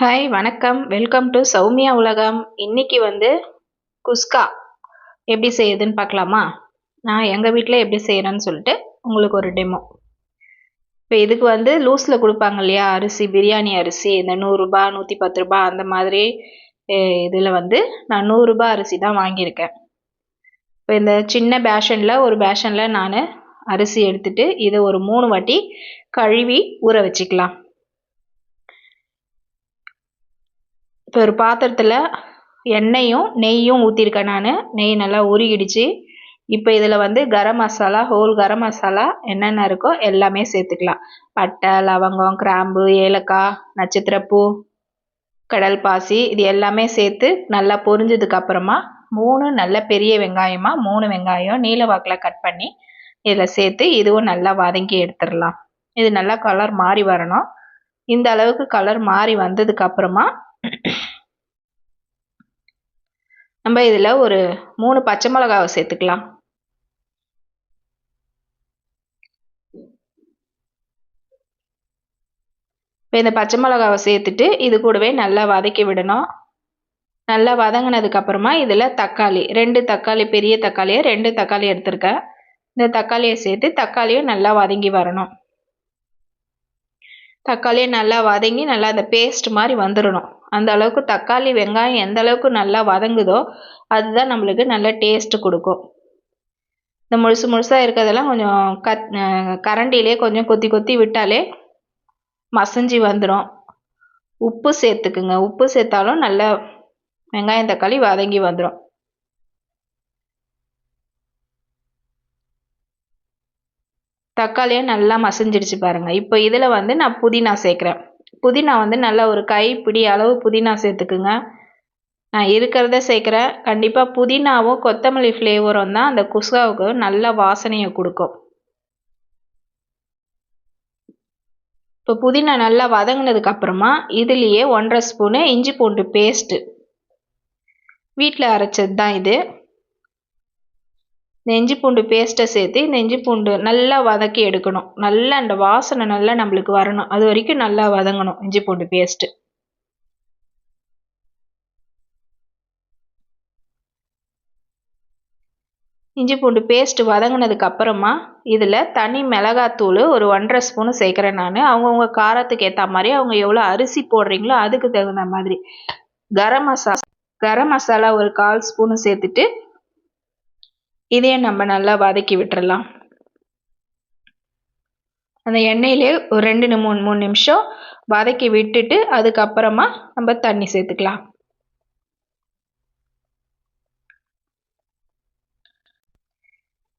Hi வணக்கம். Welcome to Soumya உலகம். இன்னைக்கு வந்து குஸ்கா எப்படி செய்யுதுன்னு பார்க்கலாமா? நான் எங்கள் வீட்டில் எப்படி செய்கிறேன்னு சொல்லிட்டு உங்களுக்கு ஒரு டெமோ இப்போ இதுக்கு வந்து லூஸில் கொடுப்பாங்க இல்லையா? அரிசி பிரியாணி அரிசி இந்த நூறுரூபா நூற்றி பத்து ரூபா அந்த மாதிரி இதில் வந்து நான் நூறுரூபா அரிசி தான் வாங்கியிருக்கேன். இப்போ இந்த சின்ன பேஷனில் ஒரு பேஷனில் நான் அரிசி எடுத்துட்டு இதை ஒரு மூணு வாட்டி கழுவி ஊற வச்சுக்கலாம். இப்போ ஒரு பாத்திரத்தில் எண்ணெயும் நெய்யும் ஊற்றிருக்கேன் நான். நெய் நல்லா உருகிடுச்சு இப்போ இதில் வந்து கரம் மசாலா ஹோல் கரம் மசாலா என்னென்ன இருக்கோ எல்லாமே சேர்த்துக்கலாம். பட்டை லவங்கம் கிராம்பு ஏலக்காய் நட்சத்திரப்பூ கடல் பாசி இது எல்லாமே சேர்த்து நல்லா பொரிஞ்சதுக்கு அப்புறமா மூணு நல்ல பெரிய வெங்காயமாக மூணு வெங்காயம் நீல வாக்கில் கட் பண்ணி இதில் சேர்த்து இதுவும் நல்லா வதங்கி எடுத்துடலாம். இது நல்லா கலர் மாறி வரணும். இந்த அளவுக்கு கலர் மாறி வந்ததுக்கு அப்புறமா நம்ம இதில் ஒரு மூணு பச்சை மிளகாவை சேர்த்துக்கலாம். இப்போ இந்த பச்சை மிளகாவை சேர்த்துட்டு இது கூடவே நல்லா வதக்கி விடணும். நல்லா வதங்கினதுக்கப்புறமா இதில் தக்காளி ரெண்டு தக்காளி பெரிய தக்காளியை ரெண்டு தக்காளி எடுத்திருக்கேன். இந்த தக்காளியை சேர்த்து தக்காளியும் நல்லா வதங்கி வரணும். தக்காளியை நல்லா வதங்கி நல்லா அந்த பேஸ்ட் மாதிரி வந்துடணும் அந்த அளவுக்கு தக்காளி வெங்காயம் எந்த அளவுக்கு நல்லா வதங்குதோ அதுதான் நம்மளுக்கு நல்ல டேஸ்ட்டு கொடுக்கும். இந்த முழுசு முழுசாக இருக்கிறதெல்லாம் கொஞ்சம் கத் கரண்டிலே கொஞ்சம் கொத்தி கொத்தி விட்டாலே மசஞ்சி வந்துடும் உப்பு சேர்த்துக்குங்க. உப்பு சேர்த்தாலும் நல்லா வெங்காயம் தக்காளி வதங்கி வந்துடும் தக்காளியை நல்லா மசிஞ்சிடுச்சு பாருங்கள் இப்போ இதில் வந்து நான் புதினா சேர்க்குறேன். புதினா வந்து நல்லா ஒரு கைப்பிடி அளவு புதினா சேர்த்துக்குங்க. நான் இருக்கிறத சேர்க்குறேன். கண்டிப்பாக புதினாவும் கொத்தமல்லி ஃப்ளேவரும் தான் அந்த குஸ்காவுக்கு நல்ல வாசனையை கொடுக்கும். இப்போ புதினா நல்லா வதங்கினதுக்கு அப்புறமா இதுலேயே ஒன்றரை ஸ்பூனு இஞ்சி பூண்டு பேஸ்ட்டு வீட்டில் அரைச்சது தான் இது. நெஞ்சு பூண்டு பேஸ்ட்டை சேர்த்து நெஞ்சு பூண்டு நல்லா வதக்கி எடுக்கணும். நல்லா அந்த வாசனை நல்லா நம்மளுக்கு வரணும். அது வரைக்கும் நல்லா வதங்கணும் இஞ்சி பூண்டு பேஸ்ட்டு இஞ்சி பூண்டு பேஸ்ட் வதங்கினதுக்கு அப்புறமா இதில் தனி மிளகாத்தூள் ஒரு ஒன்றரை ஸ்பூனு சேர்க்குறேன் நான். அவங்கவுங்க காரத்துக்கு ஏற்ற மாதிரி அவங்க எவ்வளோ அரிசி போடுறீங்களோ அதுக்கு தகுந்த மாதிரி. கரம் மசாலா கரம் மசாலா ஒரு கால் ஸ்பூனு சேர்த்துட்டு இதையும் நம்ம நல்லா வதக்கி விட்டுறலாம். அந்த எண்ணெயிலே ஒரு ரெண்டு மூணு மூணு நிமிஷம் வதக்கி விட்டுட்டு அதுக்கப்புறமா நம்ம தண்ணி சேர்த்துக்கலாம்.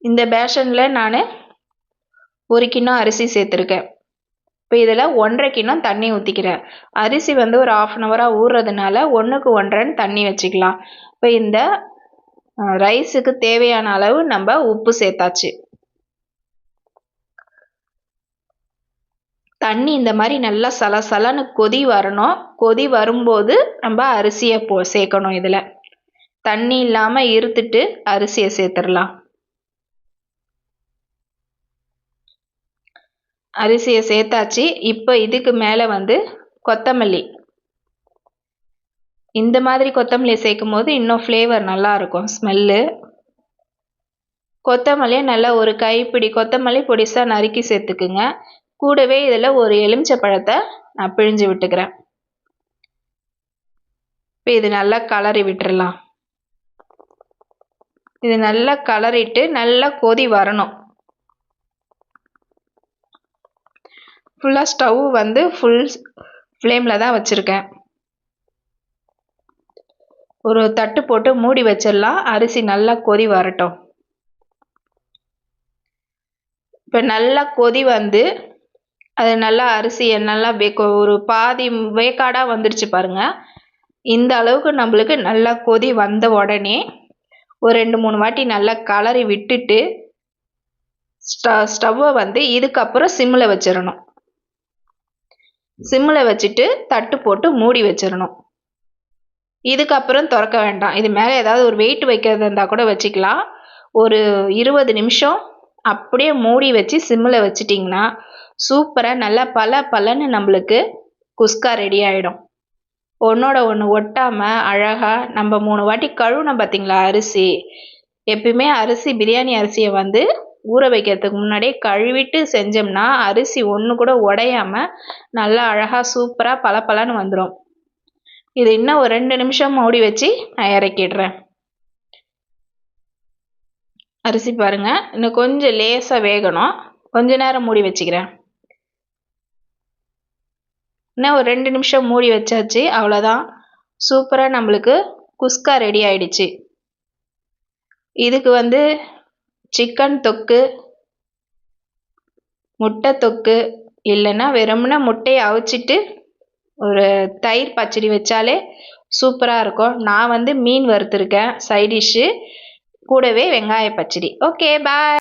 இந்த பேஷனில் நான் ஒரு கிண்ணம் அரிசி சேர்த்துருக்கேன். இப்போ இதில் ஒன்றரை கிண்ணம் தண்ணி ஊற்றிக்கிறேன் அரிசி வந்து ஒரு ஆஃப் அன் ஹவராக ஊறுறதுனால ஒன்றுக்கு ஒன்றரைன்னு தண்ணி வச்சுக்கலாம். இப்போ இந்த ரைஸுக்கு தேவையான அளவு நம்ம உப்பு சேர்த்தாச்சு. தண்ணி இந்த மாதிரி நல்லா சலசலன்னு கொதி வரணும். கொதி வரும்போது நம்ம அரிசியை போ சேர்க்கணும் இதில். தண்ணி இல்லாமல் இருத்துட்டு அரிசியை சேர்த்துடலாம். அரிசியை சேர்த்தாச்சு. இப்போ இதுக்கு மேலே வந்து கொத்தமல்லி. இந்த மாதிரி கொத்தமல்லி சேர்க்கும் போது இன்னும் ஃப்ளேவர் நல்லாயிருக்கும் ஸ்மெல்லு கொத்தமல்லியை நல்லா ஒரு கைப்பிடி கொத்தமல்லி பொடிசாக நறுக்கி சேர்த்துக்குங்க. கூடவே இதில் ஒரு எலுமிச்சை பழத்தை நான் பிழிஞ்சு விட்டுக்கிறேன். இப்போ இது நல்லா கலரி விட்டுறலாம். இது நல்லா கலரிட்டு நல்லா கொதி வரணும். ஃபுல்லாக ஸ்டவ் வந்து ஃபுல் ஃப்ளேமில் தான் வச்சுருக்கேன். ஒரு தட்டு போட்டு மூடி வச்சிடலாம். அரிசி நல்லா கொதி வரட்டும். இப்போ நல்லா கொதி வந்து அது நல்லா அரிசியை நல்லா வேக்க ஒரு பாதி வேக்காடாக வந்துடுச்சு பாருங்கள் இந்த அளவுக்கு நம்மளுக்கு நல்லா கொதி வந்த உடனே ஒரு ரெண்டு மூணு வாட்டி நல்லா கலரி விட்டுட்டு ஸ்ட ஸ்டவ்வை வந்து இதுக்கப்புறம் சிம்மில் வச்சிடணும். சிம்மில் வச்சுட்டு தட்டு போட்டு மூடி வச்சிடணும். இதுக்கப்புறம் திறக்க வேண்டாம். இது மேலே ஏதாவது ஒரு வெயிட் வைக்கிறது இருந்தால் கூட வச்சுக்கலாம். ஒரு இருபது நிமிஷம் அப்படியே மூடி வச்சு சிம்மில் வச்சிட்டிங்கன்னா சூப்பராக நல்லா பல பலன்னு நம்மளுக்கு குஸ்கா ரெடி ஆகிடும் ஒன்றோட ஒன்று ஒட்டாமல் அழகாக நம்ம மூணு வாட்டி கழுவுனோம் பார்த்தீங்களா? அரிசி. எப்பயுமே அரிசி பிரியாணி அரிசியை வந்து ஊற வைக்கிறதுக்கு முன்னாடியே கழுவிட்டு செஞ்சோம்னா அரிசி ஒன்று கூட உடையாம நல்லா அழகாக சூப்பராக பளபளன்னு வந்துடும் இது இன்னும் ஒரு ரெண்டு நிமிஷம் மூடி வச்சு நான் இறக்கிடுறேன். அரிசி பாருங்கள் இன்னும் கொஞ்சம் லேசாக வேகணும். கொஞ்ச நேரம் மூடி வச்சுக்கிறேன். இன்னும் ஒரு ரெண்டு நிமிஷம் மூடி வச்சாச்சு. அவ்வளோதான் சூப்பராக நம்மளுக்கு குஸ்கா ரெடி ஆயிடுச்சு. இதுக்கு வந்து சிக்கன் தொக்கு முட்டை தொக்கு இல்லைன்னா வெறும்னா முட்டையை அவிச்சிட்டு ஒரு தயிர் பச்சடி வச்சாலே சூப்பராக இருக்கும். நான் வந்து மீன் வறுத்துருக்கேன். சைடிஷ்ஷு கூடவே வெங்காய பச்சடி. Okay bye